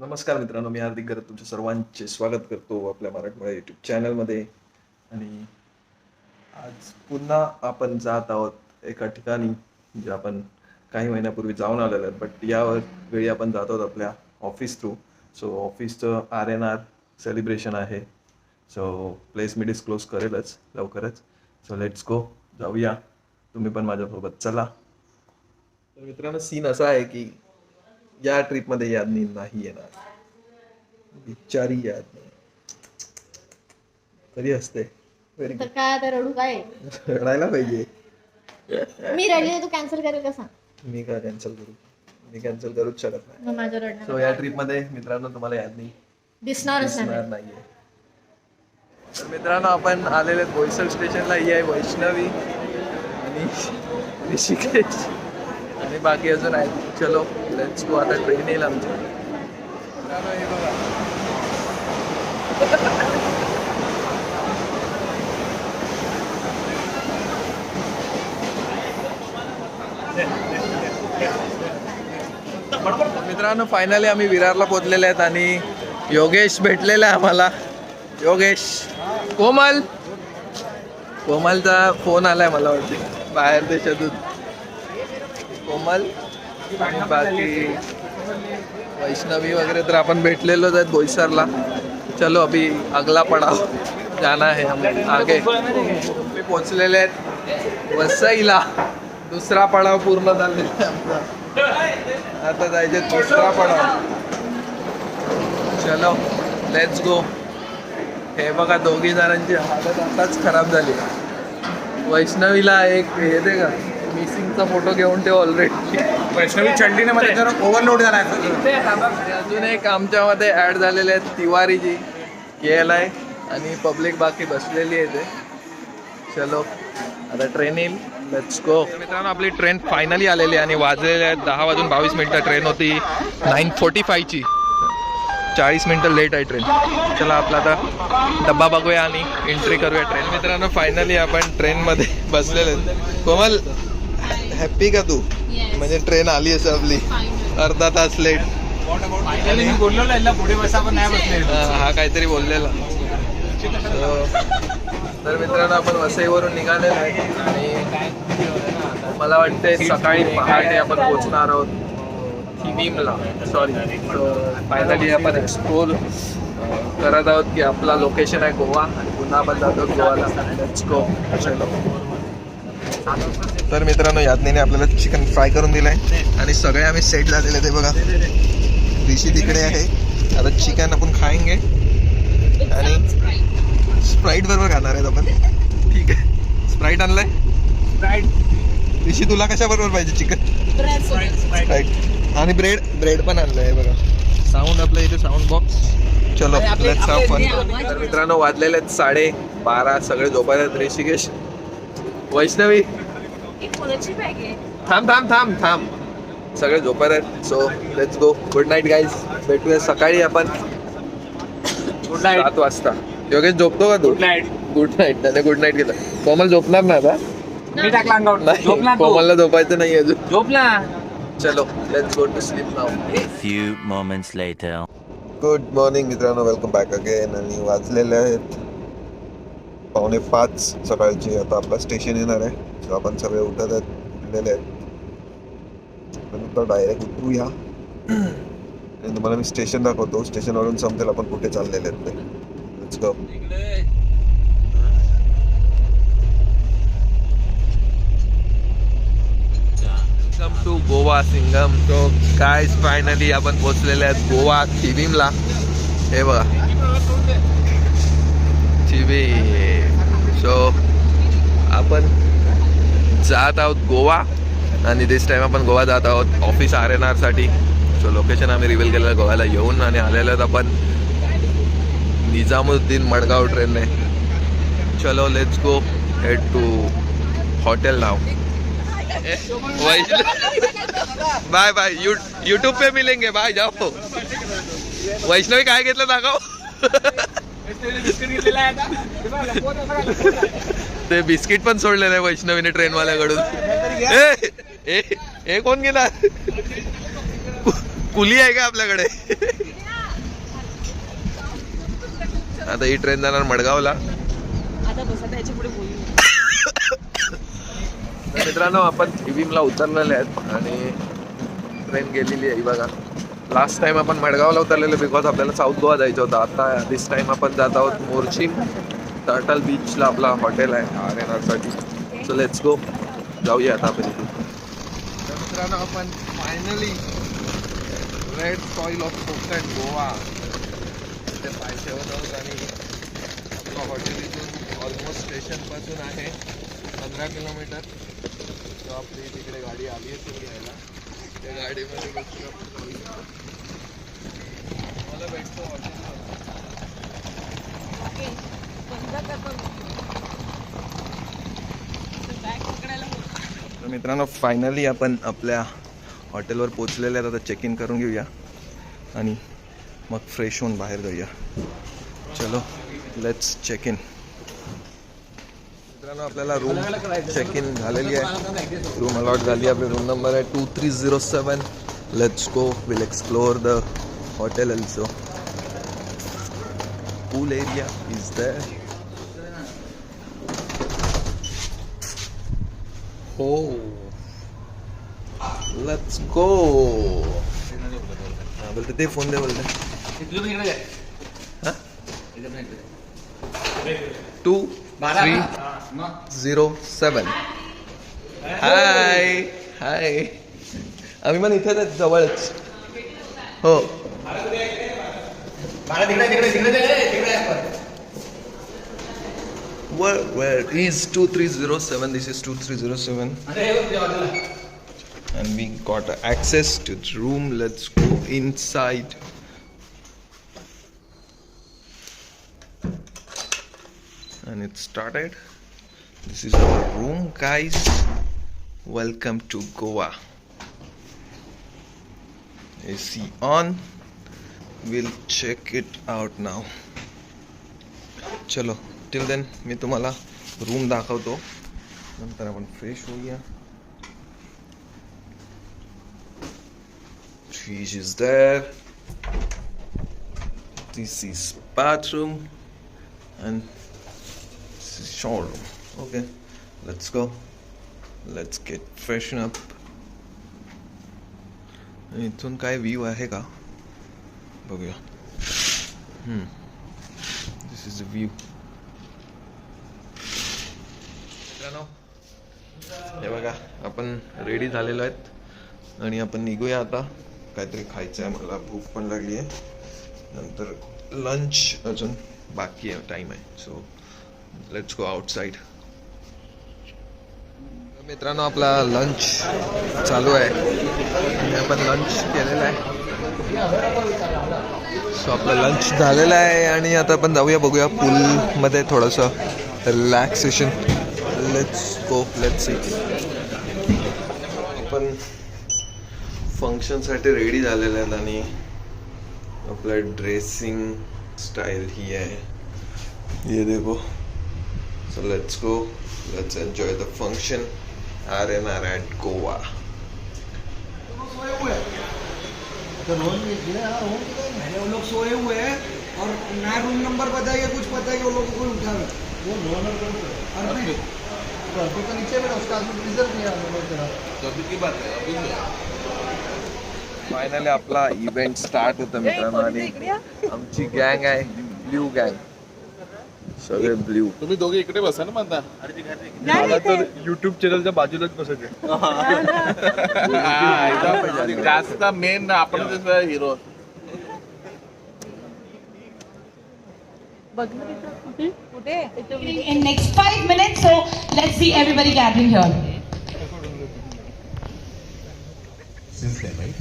नमस्कार मित्रांनो मी हार्दिक करत तुमच्या सर्वांचे स्वागत करतो आपल्या मराठमोळ्या यूट्यूब चॅनलमध्ये आणि आज पुन्हा आपण जात आहोत एका ठिकाणी जे आपण काही महिन्यापूर्वी जाऊन आलेलो आहे बट या वेळी आपण जात आहोत आपल्या ऑफिस थ्रू सो ऑफिसचं आर एन आर सेलिब्रेशन आहे. सो प्लेस मी डिस्क्लोज करेलच लवकरच. सो लेट्स गो जाऊया. तुम्ही पण माझ्यासोबत चला. तर मित्रांनो सीन असा आहे की या ट्रिपमध्ये यादनी नाही येणार. बिचारी याद कधी असते. व्हेरी तर काय आता रडू काय? रडायला पाहिजे. मी रडली तू कॅन्सल करेल का सांग? मी का कॅन्सल करू? मी कॅन्सल करूच शकत नाही. मग माझं रडणं सो या ट्रिपमध्ये मित्रांनो तुम्हाला याद नाही. दिसणारच नाही. दिसणार नाहीये. तर मित्रांनो आपण आलेले आहेत बोईसर स्टेशनला. ही आहे वैष्णवी आणि ऋषिकेश. आणि बाकी अजून आहेत. चलो. लेट्स गो आता ट्रेन येईल आमची. मित्रांनो, फायनली आम्ही विरारला पोहोचलेले आहेत आणि योगेश भेटलेला आहे आम्हाला. योगेश. कोमल. कोमलचा फोन आलाय मला वाटते. बाहेर देशातून. कोमल. बाकी वैष्णवी वगैरे तर आपण भेटलेलोच आहेत बोईसरला. चलो अभी अगला पडाव जाना है हम. आगे. मी पोचलेले आहेत वसईला. दुसरा पडाव पूर्ण झालेला आमचा. आता जायचे दुसरा पडाव. चलो लेट्स गो हे बघा दोघी जणांची हालत आताच खराब झाली. वैष्णवीला एक हे दे का? मिसिंगचा फोटो घेऊन ठेव ऑलरेडी वैष्णवी चंडीने मध्ये जरा ओव्हरलोड झाला अजून एक आमच्यामध्ये ऍड झालेले आहेत तिवारीजी के एल आय आणि पब्लिक बाकी बसलेली आहे ते. चलो आता ट्रेन येईल. लेट्स गो मित्रांनो आपली ट्रेन फायनली आलेली आहे आणि वाजलेले आहेत दहा वाजून बावीस मिनटं. ट्रेन होती नाईन फोर्टी फायची चाळीस मिनटं लेट आहे ट्रेन चला आपला आता डब्बा बघूया आणि एंट्री करूया ट्रेन मित्रांनो फायनली आपण ट्रेनमध्ये बसलेले कोमल हॅप्पी का तू? म्हणजे ट्रेन आली असं आपली. अर्धा तास लेट मी बोललो ना पुढे बसा पण नाही बसले. हा काहीतरी बोललेला. So, तर मित्रांनो आपण वसईवरून निघालेलो आहे. आणि मला वाटते सकाळी पहाटे आपण पोहोचणार आहोत थिबीमला सॉरी फायनली आपण एक्सप्लोर करत आहोत की आपला लोकेशन आहे गोवा आणि पुन्हा आपण जातो गोवाला. लेट्स गो तर मित्रांनो यातनीने आपल्याला चिकन फ्राय करून दिलंय. आणि सगळे आम्ही सेट झालेले ते बघा. ऋषी तिकडे आहे. आता चिकन आपण खाएंगे आणि स्प्राईट बरोबर खाणार आहेत आपण. ठीक आहे. स्प्राईट आणलाय? ऋषी तुला कशा बरोबर पाहिजे चिकन स्प्राईट आणि ब्रेड ब्रेड पण आणलंय बघा. साऊंड आपलं इथे साऊंड बॉक्स चलो लेट्स हॅव फन तर मित्रांनो वाजलेले आहेत साडे बारा. सगळे झोपायला आहेत. ऋषिकेश. वैष्णवी? थांब थांब थांब थांब. सगळे झोपायला आहेत. So let's go good night guys भेटूया सकाळी आपण. गुड नाईट सात वाजता. योगेश झोपतो का तू? गुड नाईट गुड नाईट त्याने गुड नाईट केलं. कोमल झोपणार ना आता? मी टाकला अंगावर. तू. कोमलला झोपायचं नाही अजून. झोपला चलो let's go to sleep now A few moments later. Good morning मित्रांनो. वेलकम बॅक अगेन आणि वाजलेले आहेत. पावणे पाच सकाळची आता आपला स्टेशन येणार आहे. सो आपण सगळे उठत आहेत उठलेले आहेत. आपण डायरेक्ट उतरूया. आणि तुम्हाला मी स्टेशन दाखवतो. स्टेशनवरून समजेल आपण कुठे चाललेले आहेत ते. टू गोवा सिंगम तो काय फायनली आपण पोहोचलेले आहेत गोवा थिबीमला हे बघा. थिबी सो आपण जात आहोत गोवा आणि दिस टाइम आपण गोवा जात आहोत ऑफिस आर एन आरसाठी सो लोकेशन आम्ही रिव्हील केलेलं गोव्याला येऊन आणि आलेलो आहेत आपण निजामुद्दीन मडगाव ट्रेनने चलो let's go head to hotel now bye bye you YouTube पे मिलेंगे. बाय जाओ. वैष्णवी काय घेतलं दाखव. ते बिस्किट पण सोडलेलं आहे वैष्णवीने ट्रेनवाल्याकडून. वाल्याकडून हे कोण गेला? कुली आहे का आपल्याकडे? आता ही ट्रेन जाणार मडगावला. मित्रांनो आपण इव्हीमला उतरलेले आहेत आणि ट्रेन गेलेली आहे बघा. लास्ट टाईम आपण मडगावला उतरलेलो बिकॉज आपल्याला साऊथ गोवा जायचं होतं. आता दिस टाईम आपण जात आहोत मोर्चिम टर्टल बीचला आपला हॉटेल आहे. आर एन आरसाठी सो लेट्स गो जाऊया आता आपण इथून मित्रांनो आपण finally red soil of Konkan Goa इथे पाय ठेवत आहोत आणि आपलं हॉटेल इथून ऑलमोस्ट स्टेशनपासून आहे. पंधरा किलोमीटर. तो आपली तिकडे गाडी आली आहे ती घ्यायला. त्या गाडीमध्ये बसून आपण जाऊया. मला भेटतो हॉटेलवर तर मित्रांनो फायनली आपण आपल्या हॉटेलवर पोचलेले आहेत. आता चेक इन करून घेऊया. आणि मग फ्रेश होऊन बाहेर जाऊया. चलो लेट्स चेक इन मित्रांनो आपल्याला रूम चेक इन झालेली आहे. रूम अलॉट झाली. आपली रूम नंबर आहे two three zero seven let's go will explore the hotel also pool area is there हो लेट्स गो बोलते ते फोन दे बोलते. Two three zero seven hi hi आम्ही पण इथेच आहेत जवळच हो Where, where is 2307? This is 2307. And we got access to the room. Let's go inside. And it started. This is our room, guys. Welcome to Goa. AC on. We'll check it out now. चलो till than me तुम्हाला room दाखवतो नंतर आपण fresh होऊया Fridge is there. This is bathroom and this is showroom. Okay, let's go. Let's get freshen up. आणि इथून काय view आहे का? बघूया. दिस इज अ व्ह्यू हे बघा आपण रेडी झालेलो आहेत. आणि आपण निघूया आता. काहीतरी खायचं आहे मला भूक पण लागली आहे नंतर लंच अजून बाकी आहे टाईम आहे. सो लेट्स गो आउटसाईड मित्रांनो आपला लंच चालू आहे. आणि आपण लंच केलेला आहे. सो आपला लंच झालेला आहे आणि आता आपण जाऊया बघूया पूलमध्ये थोडंसं relaxation let's go let's see आपण फंक्शनसाठी रेडी झालेले आहेत आणि आपला ड्रेसिंग स्टाईल ही आहे. ये देखो. So let's go let's enjoy the function R N R at Goa वो लोग सोए हुए हैं और ना रूम नंबर पता है या कुछ पता है कि वो लोग को कोई उठा है वो नो नंबर अरबी तो अरबी तो नीचे में उसका आदमी रिजर्व किया हम लोग तेरा फायनली आपला इव्हेंट स्टार्ट होतं मित्रांनो आणि आमची गँग आहे ब्ल्यू गँग सगळे ब्ल्यू तुम्ही दोघे इकडे बसा ना म्हणता मला तर युट्यूब चॅनलच्या बाजूलाच बसायचे जास्त मेन आपण hero in next five minutes. So let's see everybody gathering here. since then, right?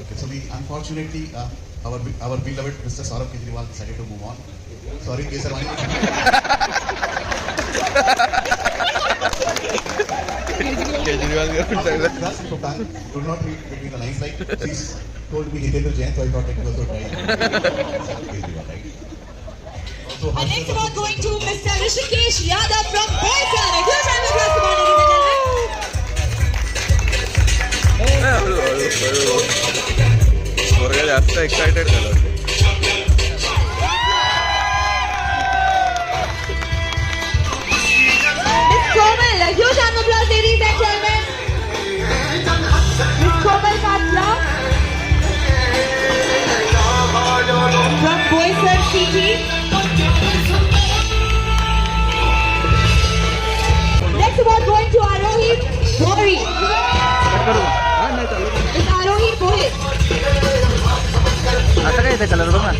Okay, so we unfortunately uh, our our beloved Mr. Saurabh Kejriwal decided to move on. Sorry, K. Sarwani. Kejriwal, do not read between the lines. Like she told me he did Hitendra Jain, so I thought it was okay. right. Next we are going to Mr. Rishikesh Yadav from Bhopal. A round of applause for him, ladies and. पोरगा जास्त excited झाला होता Next about going to Arohit Bori. It's Arohit Bohit. असं काय येतं colour बघ ना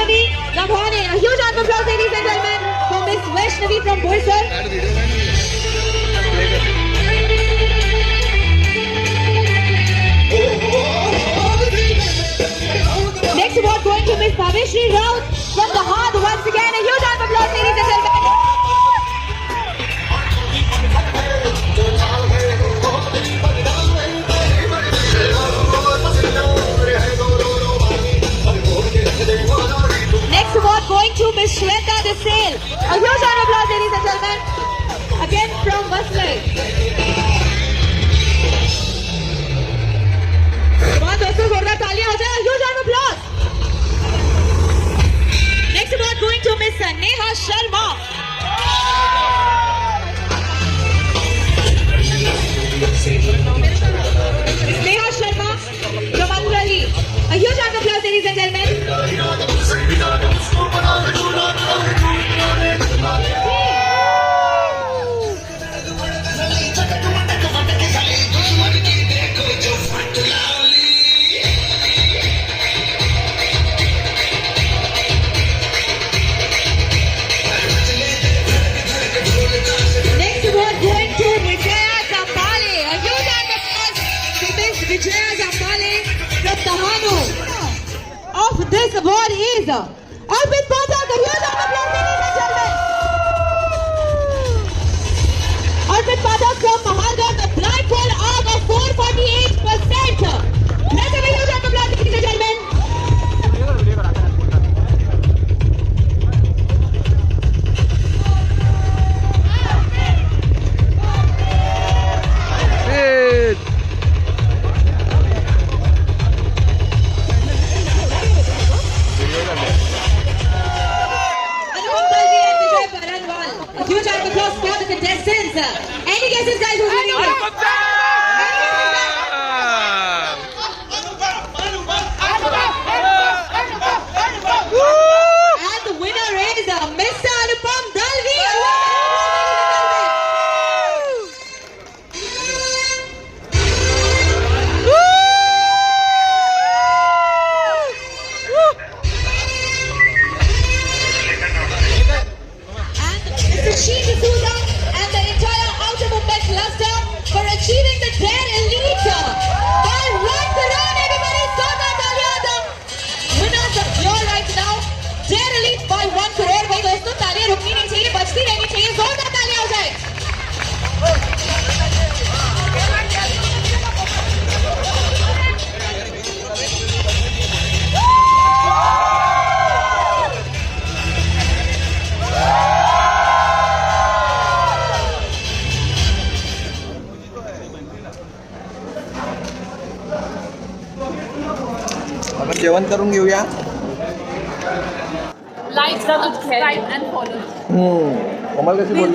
Vaishnavi Navhane. A huge round of applause, ladies and gentlemen, for Miss Vaishnavi from Bolsar. Next award going to Miss Bhaveshri Rao from the Hard. Once again, a huge round of applause, ladies and gentlemen. going to Miss Shweta Desale. A huge round of applause, ladies and gentlemen. Again from Vasler. A huge round of applause for the contestants. Any guesses, guys, who's winning? जेवण करून घेऊया. Like subscribe and follow हम्म. कमल कशी बोलली?